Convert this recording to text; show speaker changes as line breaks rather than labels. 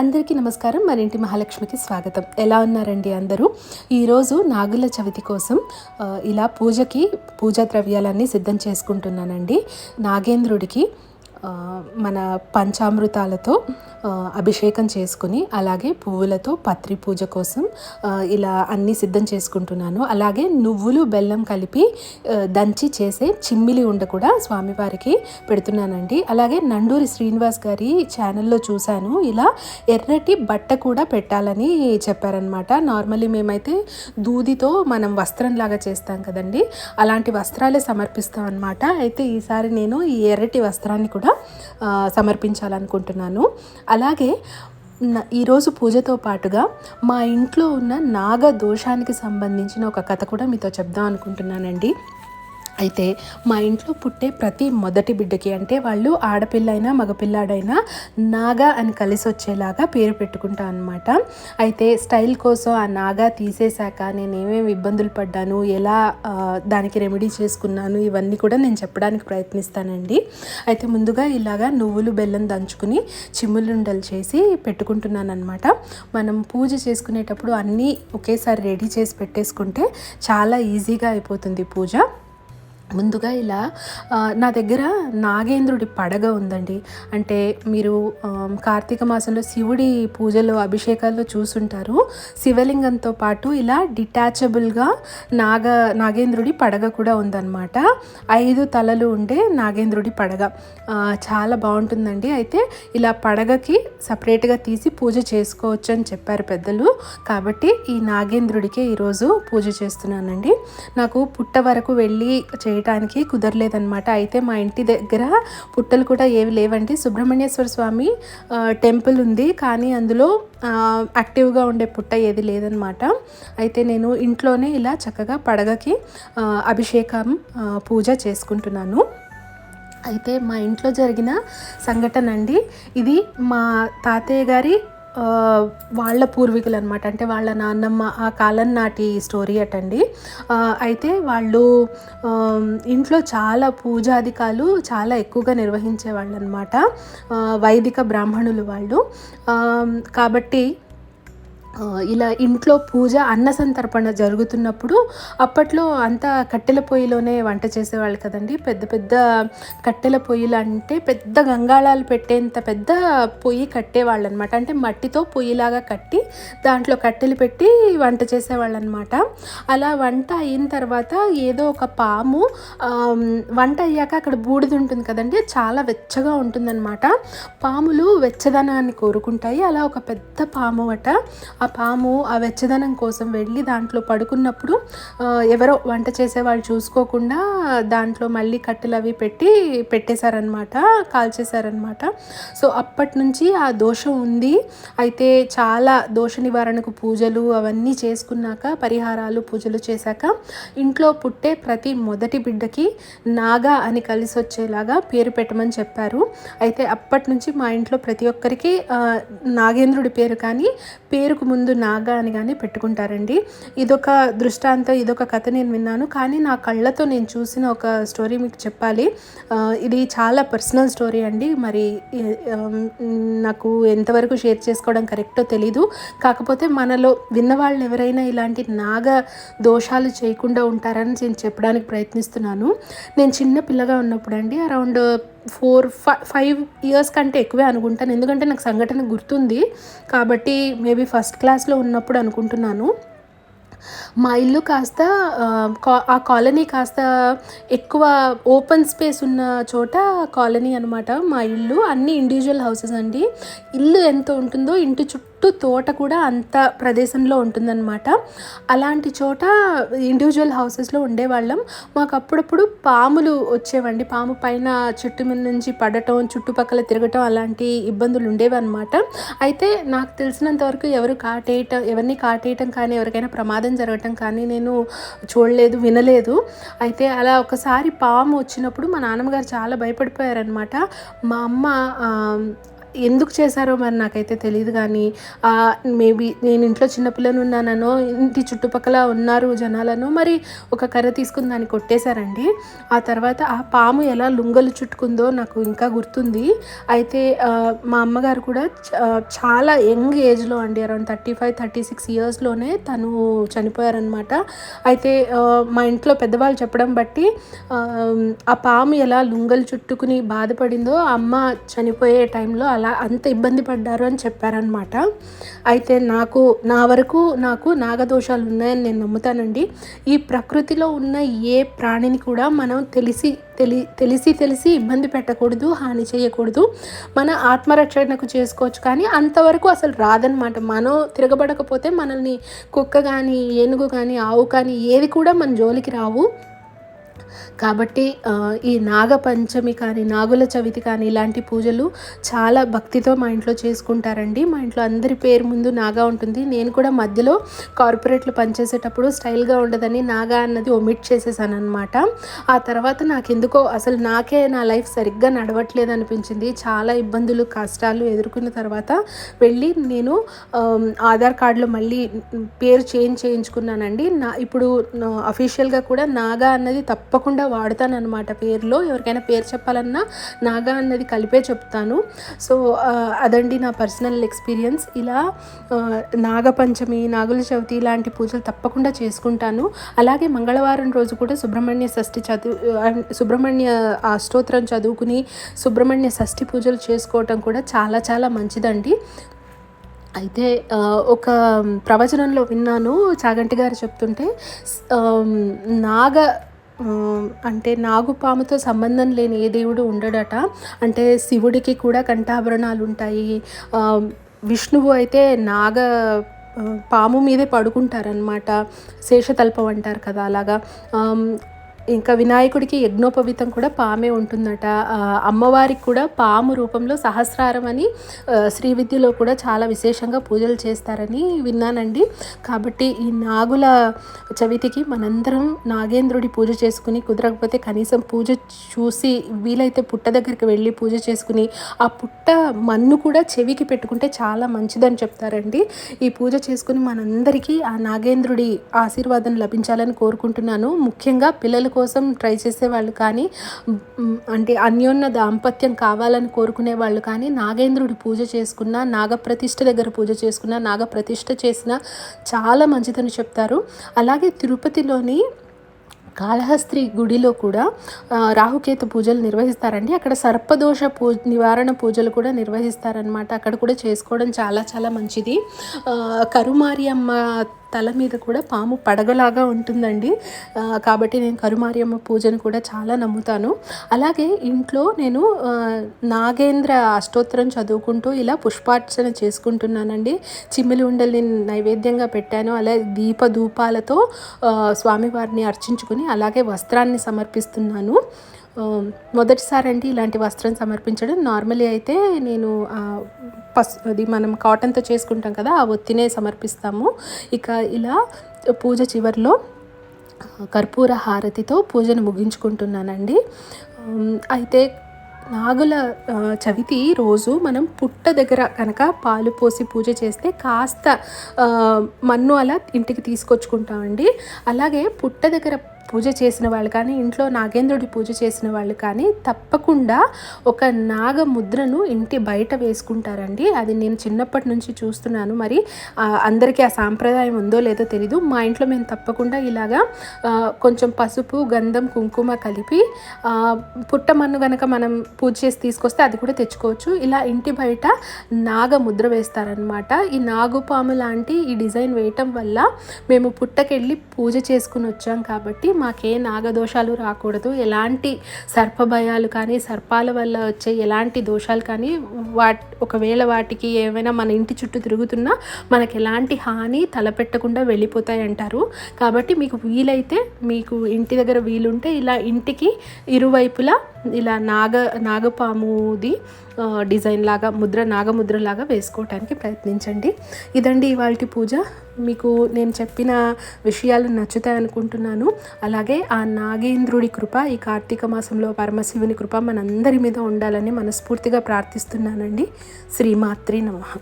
అందరికీ నమస్కారం. మన ఇంటి మహాలక్ష్మికి స్వాగతం. ఎలా ఉన్నారండి అందరూ? ఈరోజు నాగుల చవితి కోసం ఇలా పూజకి పూజా ద్రవ్యాలన్నీ సిద్ధం చేసుకుంటున్నానండి. నాగేంద్రుడికి మన పంచామృతాలతో అభిషేకం చేసుకుని అలాగే పువ్వులతో పత్రి పూజ కోసం ఇలా అన్నీ సిద్ధం చేసుకుంటున్నాను. అలాగే నువ్వులు బెల్లం కలిపి దంచి చేసే చిమ్మిలి ఉండ కూడా స్వామివారికి పెడుతున్నానండి. అలాగే నండూరి శ్రీనివాస్ గారి ఛానల్లో చూశాను. ఇలా ఎర్రటి బట్ట కూడా పెట్టాలని చెప్పారనమాట నార్మల్లీ మేమైతే దూదితో మనం వస్త్రం లాగా చేస్తాం కదండి అలాంటి వస్త్రాలే సమర్పిస్తాం అనమాట అయితే ఈసారి నేను ఈ ఎర్రటి వస్త్రాన్ని కూడా కూడా సమర్పించాలనుకుంటున్నాను. అలాగే ఈరోజు పూజతో పాటుగా మా ఇంట్లో ఉన్న నాగ దోషానికి సంబంధించిన ఒక కథ కూడా మీతో చెప్దాం అనుకుంటున్నానండి. అయితే మా ఇంట్లో పుట్టే ప్రతి మొదటి బిడ్డకి అంటే వాళ్ళు ఆడపిల్లైనా మగపిల్లాడైనా నాగా అని కలిసి వచ్చేలాగా పేరు పెట్టుకుంటా అనమాట అయితే స్టైల్ కోసం ఆ నాగా తీసేశాక నేను ఏమేమి ఇబ్బందులు పడ్డాను ఎలా దానికి రెమెడీ చేసుకున్నాను ఇవన్నీ కూడా నేను చెప్పడానికి ప్రయత్నిస్తానండి. అయితే ముందుగా ఇలాగా నువ్వులు బెల్లం దంచుకుని చిమ్ములుండలు చేసి పెట్టుకుంటున్నాను అనమాట మనం పూజ చేసుకునేటప్పుడు అన్నీ ఒకేసారి రెడీ చేసి పెట్టేసుకుంటే చాలా ఈజీగా అయిపోతుంది పూజ. ముందుగా ఇలా నా దగ్గర నాగేంద్రుడి పడగ ఉందండి. అంటే మీరు కార్తీక మాసంలో శివుడి పూజలు అభిషేకాల్లో చూసుంటారు. శివలింగంతో పాటు ఇలా డిటాచబుల్గా నాగ నాగేంద్రుడి పడగ కూడా ఉందన్నమాట. ఐదు తలలు ఉండే నాగేంద్రుడి పడగ. చాలా బాగుంటుందండి. అయితే ఇలా పడగకి సపరేట్గా తీసి పూజ చేసుకోవచ్చు అని చెప్పారు పెద్దలు. కాబట్టి ఈ నాగేంద్రుడికే ఈరోజు పూజ చేస్తున్నానండి. నాకు పుట్ట వరకు వెళ్ళి చేయడానికి కుదరలేదనమాట అయితే మా ఇంటి దగ్గర పుట్టలు కూడా ఏవి లేవండి. సుబ్రహ్మణ్యేశ్వర స్వామి టెంపుల్ ఉంది. కానీ అందులో యాక్టివ్గా ఉండే పుట్ట ఏది లేదనమాట అయితే నేను ఇంట్లోనే ఇలా చక్కగా పడగకి అభిషేకం పూజ చేసుకుంటున్నాను. అయితే మా ఇంట్లో జరిగిన సంఘటన అండి. ఇది మా తాతయ్య గారి వాళ్ళ పూర్వీకులు అనమాట అంటే వాళ్ళ నాన్నమ్మ ఆ కాలం నాటి స్టోరీ అటండి. అయితే వాళ్ళు ఇంట్లో చాలా పూజాధికాలు చాలా ఎక్కువగా నిర్వహించేవాళ్ళు అనమాట వైదిక బ్రాహ్మణులు వాళ్ళు. కాబట్టి ఇలా ఇంట్లో పూజ అన్న సంతర్పణ జరుగుతున్నప్పుడు అప్పట్లో అంతా కట్టెల పొయ్యిలోనే వంట చేసేవాళ్ళు కదండి. పెద్ద పెద్ద కట్టెల పొయ్యిలు అంటే పెద్ద గంగాళాలు పెట్టేంత పెద్ద పొయ్యి కట్టేవాళ్ళు అనమాట అంటే మట్టితో పొయ్యిలాగా కట్టి దాంట్లో కట్టెలు పెట్టి వంట చేసేవాళ్ళు అనమాట అలా వంట అయిన తర్వాత ఏదో ఒక పాము వంట అయ్యాక అక్కడ బూడిద ఉంటుంది కదండి. చాలా వెచ్చగా ఉంటుందన్నమాట. పాములు వెచ్చదనాన్ని కోరుకుంటాయి. అలా ఒక పెద్ద పాము అట ఆ పాము ఆ వెచ్చదనం కోసం వెళ్ళి దాంట్లో పడుకున్నప్పుడు ఎవరో వంట చేసేవాళ్ళు చూసుకోకుండా దాంట్లో మళ్ళీ కట్టెలు అవి పెట్టి పెట్టేశారనమాట కాల్చేశారనమాట సో అప్పటి నుంచి ఆ దోషం ఉంది. అయితే చాలా దోష నివారణకు పూజలు అవన్నీ చేసుకున్నాక పరిహారాలు పూజలు చేశాక ఇంట్లో పుట్టే ప్రతి మొదటి బిడ్డకి నాగా అని కలిసి వచ్చేలాగా పేరు పెట్టమని చెప్పారు. అయితే అప్పటి నుంచి మా ఇంట్లో ప్రతి ఒక్కరికి నాగేంద్రుడి పేరు కానీ పేరుకు ముందు నాగా అని కానీ పెట్టుకుంటారండి. ఇదొక దృష్టాంతం ఇదొక కథ నేను విన్నాను. కానీ నా కళ్ళతో నేను చూసిన ఒక స్టోరీ మీకు చెప్పాలి. ఇది చాలా పర్సనల్ స్టోరీ అండి. మరి నాకు ఎంతవరకు షేర్ చేసుకోవడం కరెక్టో తెలీదు. కాకపోతే మనలో విన్నవాళ్ళు ఎవరైనా ఇలాంటి నాగ దోషాలు చేయకుండా ఉంటారని నేను చెప్పడానికి ప్రయత్నిస్తున్నాను. నేను చిన్న పిల్లగా ఉన్నప్పుడు అండి అరౌండ్ ఫోర్ ఫైవ్ ఇయర్స్ కంటే ఎక్కువే అనుకుంటాను. ఎందుకంటే నాకు సంఘటన గుర్తుంది. కాబట్టి మేబీ ఫస్ట్ క్లాస్లో ఉన్నప్పుడు అనుకుంటున్నాను. మా ఇల్లు కాస్త ఆ, కా- ఆ కాలనీ కాస్త ఎక్కువ ఓపెన్ స్పేస్ ఉన్న చోట కాలనీ అనమాట మా ఇల్లు. అన్ని ఇండివిజువల్ హౌసెస్ అండి. ఇల్లు ఎంత ఉంటుందో ఇంటి చుట్టూ చుట్టూ తోట కూడా అంత ప్రదేశంలో ఉంటుందన్నమాట. అలాంటి చోట ఇండివిజువల్ హౌసెస్లో ఉండేవాళ్ళం. మాకు అప్పుడప్పుడు పాములు వచ్చేవండి. పాము పైన చెట్టు మీద నుంచి పడటం చుట్టుపక్కల తిరగటం అలాంటి ఇబ్బందులు ఉండేవి అనమాట అయితే నాకు తెలిసినంత వరకు ఎవరు కాటేయటం ఎవరిని కాటేయటం కానీ ఎవరికైనా ప్రమాదం జరగటం కానీ నేను చూడలేదు వినలేదు. అయితే అలా ఒకసారి పాము వచ్చినప్పుడు మా నాన్నమ్మగారు చాలా భయపడిపోయారనమాట మా అమ్మ ఎందుకు చేశారో మరి నాకైతే తెలియదు కానీ మేబీ నేను ఇంట్లో చిన్నపిల్లలు ఉన్నానో ఇంటి చుట్టుపక్కల ఉన్నారు జనాలను మరి ఒక కర్ర తీసుకుని దాన్ని కొట్టేశారండి. ఆ తర్వాత ఆ పాము ఎలా లుంగలు చుట్టుకుందో నాకు ఇంకా గుర్తుంది. అయితే మా అమ్మగారు కూడా చాలా యంగ్ ఏజ్లో అండి around thirty five thirty six ఇయర్స్లోనే తను చనిపోయారనమాట. అయితే మా ఇంట్లో పెద్దవాళ్ళు చెప్పడం బట్టి ఆ, పాము ఎలా లుంగలు చుట్టుకుని బాధపడిందో అమ్మ చనిపోయే టైంలో అలా అంత ఇబ్బంది పడ్డారు అని చెప్పారనమాట అయితే నాకు నా వరకు నాకు నాగదోషాలు ఉన్నాయని నేను నమ్ముతానండి. ఈ ప్రకృతిలో ఉన్న ఏ ప్రాణిని కూడా మనం తెలిసి తెలి తెలిసి తెలిసి ఇబ్బంది పెట్టకూడదు హాని చేయకూడదు. మన ఆత్మరక్షణకు చేసుకోవచ్చు. కానీ అంతవరకు అసలు రాదనమాట మనం తిరగబడకపోతే మనల్ని కుక్క కానీ ఏనుగు కానీ ఆవు కానీ ఏది కూడా మన జోలికి రావు. కాబట్టి ఈ నాగపంచమి కానీ నాగుల చవితి కానీ ఇలాంటి పూజలు చాలా భక్తితో మా ఇంట్లో చేసుకుంటారండి. మా ఇంట్లో అందరి పేరు ముందు నాగా ఉంటుంది. నేను కూడా మధ్యలో కార్పొరేట్లు పనిచేసేటప్పుడు స్టైల్గా ఉండదని నాగా అన్నది ఒమిట్ చేసేసాను అనమాట ఆ తర్వాత నాకు ఎందుకో అసలు నాకే నా లైఫ్ సరిగ్గా నడవట్లేదు అనిపించింది. చాలా ఇబ్బందులు కష్టాలు ఎదుర్కొన్న తర్వాత వెళ్ళి నేను ఆధార్ కార్డులో మళ్ళీ పేరు చేంజ్ చేయించుకున్నానండి. నా ఇప్పుడు అఫీషియల్గా కూడా నాగా అన్నది తప్పకుండా వాడతానన్నమాట పేరులో. ఎవరికైనా పేరు చెప్పాలన్నా నాగా అన్నది కలిపే చెప్తాను. సో అదండి నా పర్సనల్ ఎక్స్పీరియన్స్. ఇలా నాగపంచమి నాగుల చవితి ఇలాంటి పూజలు తప్పకుండా చేసుకుంటాను. అలాగే మంగళవారం రోజు కూడా సుబ్రహ్మణ్య షష్ఠి చదువు సుబ్రహ్మణ్య ఆ స్తోత్రం చదువుకుని సుబ్రహ్మణ్య షష్ఠి పూజలు చేసుకోవటం కూడా చాలా చాలా మంచిదండి. అయితే ఒక ప్రవచనంలో విన్నాను. చాగంటి గారు చెప్తుంటే నాగ అంటే నాగుపాముతో సంబంధం లేని ఏ దేవుడు ఉండడట. అంటే శివుడికి కూడా కంఠాభరణాలు ఉంటాయి. విష్ణువు అయితే నాగ పాము మీదే పడుకుంటారనమాట శేషతల్పం అంటారు కదా అలాగా. ఇంకా వినాయకుడికి యజ్ఞోపవీతం కూడా పామే ఉంటుందట. అమ్మవారికి కూడా పాము రూపంలో సహస్రారం అని శ్రీ విద్యలో కూడా చాలా విశేషంగా పూజలు చేస్తారని విన్నానండి. కాబట్టి ఈ నాగుల చవితికి మనందరం నాగేంద్రుడి పూజ చేసుకుని కుదరకపోతే కనీసం పూజ చూసి వీలైతే పుట్ట దగ్గరికి వెళ్ళి పూజ చేసుకుని ఆ పుట్ట మన్ను కూడా చెవికి పెట్టుకుంటే చాలా మంచిదని చెప్తారండి. ఈ పూజ చేసుకుని మనందరికీ ఆ నాగేంద్రుడి ఆశీర్వాదం లభించాలని కోరుకుంటున్నాను. ముఖ్యంగా పిల్లలకు కోసం ట్రై చేసే వాళ్ళు కానీ అంటే అన్యోన్య దాంపత్యం కావాలని కోరుకునే వాళ్ళు కానీ నాగేంద్రుడి పూజ చేసుకున్న నాగప్రతిష్ఠ దగ్గర పూజ చేసుకున్న నాగప్రతిష్ఠ చేసిన చాలా మంచిదని చెప్తారు. అలాగే తిరుపతిలోని కాళహస్త్రి గుడిలో కూడా రాహుకేతు పూజలు నిర్వహిస్తారండి. అక్కడ సర్పదోష పూ నివారణ పూజలు కూడా నిర్వహిస్తారనమాట అక్కడ కూడా చేసుకోవడం చాలా చాలా మంచిది. కరుమారి అమ్మ తల మీద కూడా పాము పడగలాగా ఉంటుందండి. కాబట్టి నేను కరుమార్యమ్మ పూజను కూడా చాలా నమ్ముతాను. అలాగే ఇంట్లో నేను నాగేంద్ర అష్టోత్తరం చదువుకుంటూ ఇలా పుష్పార్చన చేసుకుంటున్నానండి. చిమ్మిలి ఉండల్ని నైవేద్యంగా పెట్టాను. అలాగే దీప ధూపాలతో స్వామివారిని అర్చించుకుని అలాగే వస్త్రాన్ని సమర్పిస్తున్నాను. మొదటిసారి అండి ఇలాంటి వస్త్రం సమర్పించడం. నార్మలీ అయితే నేను పస్ అది మనం కాటన్తో చేసుకుంటాం కదా ఆ ఒత్తినే సమర్పిస్తాము. ఇక ఇలా పూజ చివరిలో కర్పూర హారతితో పూజను ముగించుకుంటున్నానండి. అయితే నాగుల చవితి రోజు మనం పుట్ట దగ్గర కనుక పాలు పోసి పూజ చేస్తే కాస్త మన్ను అలా ఇంటికి తీసుకొచ్చుకుంటామండి. అలాగే పుట్ట దగ్గర పూజ చేసిన వాళ్ళు కానీ ఇంట్లో నాగేంద్రుడి పూజ చేసిన వాళ్ళు కానీ తప్పకుండా ఒక నాగ ముద్రను ఇంటి బయట వేసుకుంటారండి. అది నేను చిన్నప్పటి నుంచి చూస్తున్నాను. మరి అందరికీ ఆ సాంప్రదాయం ఉందో లేదో తెలీదు. మా ఇంట్లో మేము తప్పకుండా ఇలాగా కొంచెం పసుపు గంధం కుంకుమ కలిపి పుట్టమన్ను గనక మనం పూజ చేసి తీసుకొస్తే అది కూడా తెచ్చుకోవచ్చు. ఇలా ఇంటి బయట నాగ ముద్ర వేస్తారనమాట ఈ నాగుపాము లాంటి ఈ డిజైన్ వేయటం వల్ల మేము పుట్టకెళ్ళి పూజ చేసుకుని వచ్చాం కాబట్టి మాకే నాగదోషాలు రాకూడదు. ఎలాంటి సర్పభయాలు కానీ సర్పాల వల్ల వచ్చే ఎలాంటి దోషాలు కానీ వాట్ ఒకవేళ వాటికి ఏమైనా మన ఇంటి చుట్టూ తిరుగుతున్నా మనకి ఎలాంటి హాని తలపెట్టకుండా వెళ్ళిపోతాయి అంటారు. కాబట్టి మీకు వీలైతే మీకు ఇంటి దగ్గర వీలుంటే ఇలా ఇంటికి ఇరువైపులా ఇలా నాగ నాగపాముది డిజైన్ లాగా ముద్ర నాగముద్ర లాగా వేసుకోవటానికి ప్రయత్నించండి. ఇదండి ఇవాళ పూజ. మీకు నేను చెప్పిన విషయాలు నచ్చుతాయి అనుకుంటున్నాను. అలాగే ఆ నాగేంద్రుడి కృప ఈ కార్తీక మాసంలో పరమశివుని కృప మనందరి మీద ఉండాలని మనస్ఫూర్తిగా ప్రార్థిస్తున్నానండి. శ్రీమాత్రి నమః.